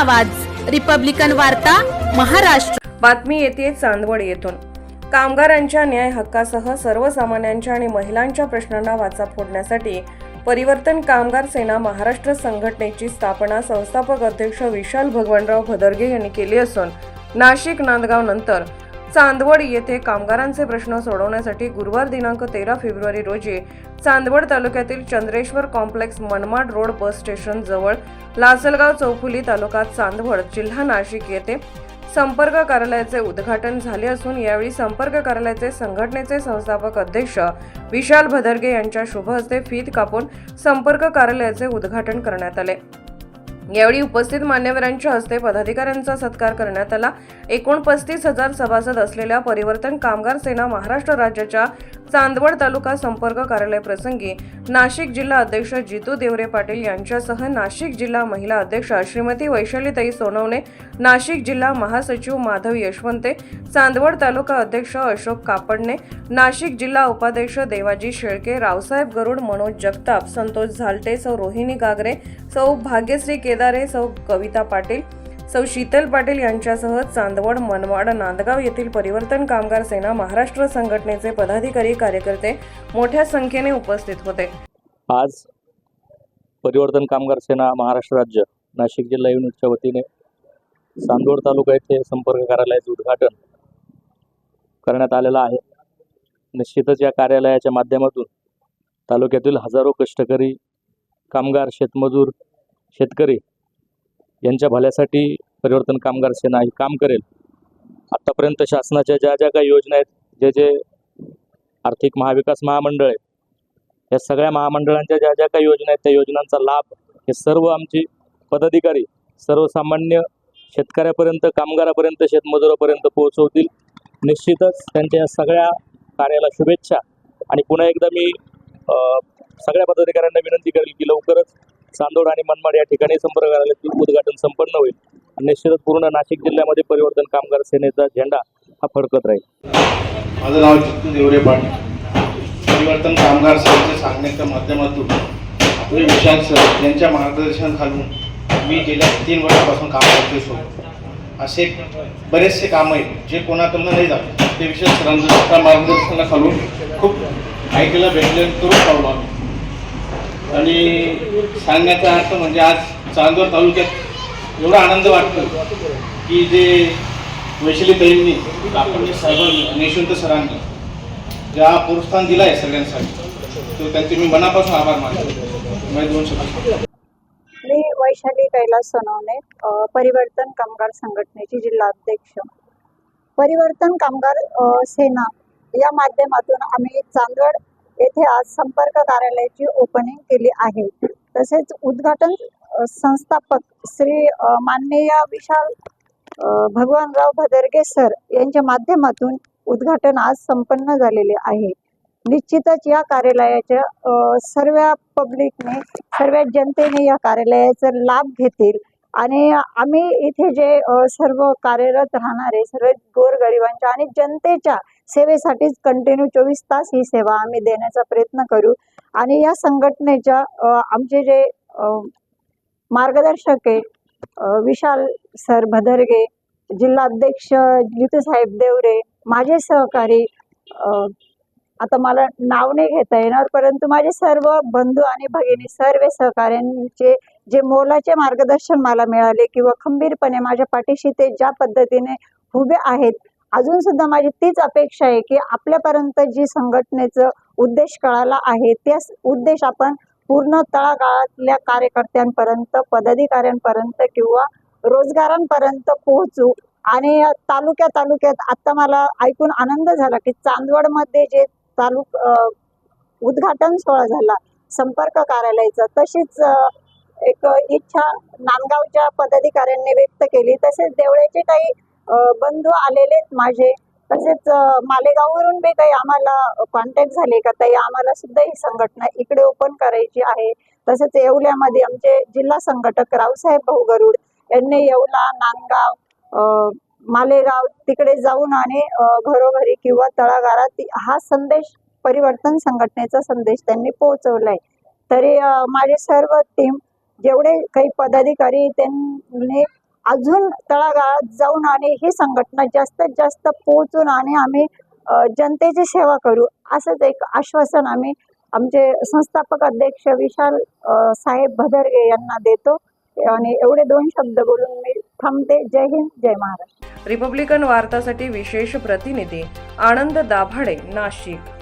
आवाज. रिपब्लिकन वार्ता महाराष्ट्र. बातमी येते चांदवड येथून. कामगारांच्या न्याय हक्कासह सर्वसामान्यांच्या आणि महिलांच्या प्रश्नांना वाचा फोडण्यासाठी परिवर्तन कामगार सेना महाराष्ट्र संघटनेची स्थापना संस्थापक अध्यक्ष विशाल भगवानराव भदरगे यांनी केली असून नाशिक नांदगाव नंतर चांदवड येथे कामगारांचे प्रश्न सोडवण्यासाठी गुरुवार दिनांक तेरा फेब्रुवारी रोजी चांदवड तालुक्यातील Chandreshwar complex Manmad road bus station जवळ लासलगाव चौफुली तालुका चांदवड जिल्हा नाशिक येथे संपर्क कार्यालयाचे उद्घाटन झाले असून यावेळी संपर्क कार्यालयाचे संघटनेचे संस्थापक अध्यक्ष विशाल भदरगे यांच्या शुभ हस्ते फीत कापून संपर्क कार्यालयाचे उद्घाटन करण्यात आले. यावेळी उपस्थित मान्यवरांच्या हस्ते पदाधिकाऱ्यांचा सत्कार करण्यात आला. एकूण पस्तीस हजार सभासद असलेल्या परिवर्तन कामगार सेना महाराष्ट्र राज्याच्या चांदवड तालुका संपर्क कार्यालय प्रसंगी नाशिक जिल्हा अध्यक्ष जितू देवरे पाटील यांच्यासह नाशिक जिल्हा महिला अध्यक्ष श्रीमती वैशालीताई सोनवणे नाशिक जिल्हा महासचिव माधव यशवंते चांदवड तालुका अध्यक्ष अशोक कापडणे नाशिक जिल्हा उपाध्यक्ष देवाजी शेळके रावसाहेब गरुड मनोज जगताप संतोष झालटे सौ रोहिणी गागरे सौ भाग्यश्री केदारे सौ कविता पाटील सौ शीतल पाटील यांच्यासह चांदवड मनमाड नांदगाव येथील परिवर्तन कामगार सेना महाराष्ट्र संघटनेचे पदाधिकारी कार्यकर्ते मोठ्या संख्येने उपस्थित होते. आज परिवर्तन कामगार सेना महाराष्ट्र राज्य नाशिक जिल्हा युनिटच्या वतीने चांदोड तालुका येथे संपर्क कार्यालयाचे उद्घाटन करण्यात आलेलं आहे. निश्चितच या कार्यालयाच्या माध्यमातून तालुक्यातील हजारो कष्टकरी कामगार शेतमजूर शेतकरी यांच्या भल्यासाठी परिवर्तन कामगार सेना ही काम करेल. आत्तापर्यंत शासनाच्या ज्या ज्या काही योजना आहेत जे जे आर्थिक महाविकास महामंडळ आहे या सगळ्या महामंडळांच्या ज्या ज्या काही योजना आहेत त्या योजनांचा लाभ हे सर्व आमची पदाधिकारी सर्वसामान्य शेतकऱ्यापर्यंत कामगारापर्यंत शेतमजुरापर्यंत पोहोचवतील. निश्चितच त्यांच्या या सगळ्या कार्याला शुभेच्छा. आणि पुन्हा एकदा मी सगळ्या पदाधिकाऱ्यांना विनंती करेल की लवकरच चांदोड आणि मनमाड या ठिकाणी संपर्क उद्घाटन संपन्न होईल. निश्चितच पूर्ण नाशिक जिल्ह्यामध्ये परिवर्तन कामगार सेनेचा झेंडा हा फडकत राहील. माझं नाव जितू देवरे पाटील परिवर्तन कामगार सेनेच्या सांगण्याच्या माध्यमातून आपले विशाल सर यांच्या मार्गदर्शनाखालून मी गेल्या तीन वर्षापासून काम करते सोबत असे बरेचसे कामं आहेत जे कोणाकडनं नाही जात ते विशेष सरांच्या मार्गदर्शनाखालून खूप ऐकायला भेटले करून पावलो आम्ही. आणि सांगण्याचा अर्थ म्हणजे आज चांदोर तालुक्यात एवढा आनंद वाटतो की जे वैशालीताईंनी आपण साहेबांनी यशवंत सरांनी ज्या प्रोत्साहन दिला आहे सगळ्यांसाठी तो त्यांचे मी मनापासून आभार मानतो. माझे दोन शब्द. मी वैशाली कैलास सोनवणे परिवर्तन कामगार संघटनेची जिल्हा अध्यक्ष. परिवर्तन कामगार सेना या माध्यमातून आम्ही चांदवड येथे आज संपर्क कार्यालयाची ओपनिंग केली आहे. तसेच उद्घाटन संस्थापक श्री माननीय विशाल भगवानराव भदरगे सर यांच्या माध्यमातून उद्घाटन आज संपन्न झालेले आहे. निश्चितच या कार्यालयाच्या सर्व पब्लिकने सर्व जनतेने या कार्यालयाचा लाभ घेतील. आणि आम्ही इथे जे सर्व कार्यरत राहणारे सर्व गोरगरिबांच्या आणि जनतेच्या सेवेसाठीच कंटिन्यू चोवीस तास ही सेवा आम्ही देण्याचा प्रयत्न करू. आणि या संघटनेच्या आमचे जे मार्गदर्शक आहे विशाल सर भदरगे जिल्हा अध्यक्ष देवरे माझे सहकारी आता मला नाव नाही घेता येणार परंतु माझे सर्व बंधू आणि भगिनी सर्व सहकाऱ्यांचे जे मोलाचे मार्गदर्शन मला मिळाले किंवा खंबीरपणे माझ्या पाठीशी ते ज्या पद्धतीने उभे आहेत अजून सुद्धा माझी तीच अपेक्षा आहे की आपल्यापर्यंत जी संघटनेचं उद्देश कळाला आहे त्याच उद्देश आपण पूर्ण तळागाळातल्या कार्यकर्त्यांपर्यंत पदाधिकाऱ्यांपर्यंत किंवा रोजगारांपर्यंत पोहोचू. आणि तालुक्या तालुक्यात आता मला ऐकून आनंद झाला की चांदवडमध्ये जे तालुक उद्घाटन सोहळा झाला. संपर्क कार्यालयाचा. तशीच एक इच्छा नांदगावच्या पदाधिकाऱ्यांनी व्यक्त केली. तसेच देवळ्याचे काही बंधू आलेले माझे. तसेच मालेगाववरून बी काही आम्हाला कॉन्टॅक्ट झाले का ताई? आम्हाला सुद्धा ही संघटना इकडे ओपन करायची आहे. तसेच येवल्यामध्ये आमचे जिल्हा संघटक रावसाहेब भाऊ गरुड यांनी येवला नांदगाव मालेगाव तिकडे जाऊन आणि घरोघरी किंवा तळागाळात हा संदेश परिवर्तन संघटनेचा संदेश त्यांनी पोहोचवलाय. तरी माझे सर्व टीम जेवढे काही पदाधिकारी त्यांनी अजून तळागाळात जाऊन आणि ही संघटना जास्तीत जास्त पोहोचून आणि आम्ही जनतेची सेवा करू असंच एक आश्वासन आम्ही आमचे संस्थापक अध्यक्ष विशाल साहेब भदरगे यांना देतो. आणि एवढे दोन शब्द बोलून मी थांबते. जय हिंद जय महाराष्ट्र. रिपब्लिकन वार्तासाठी विशेष प्रतिनिधी आनंद दाभाडे नाशिक.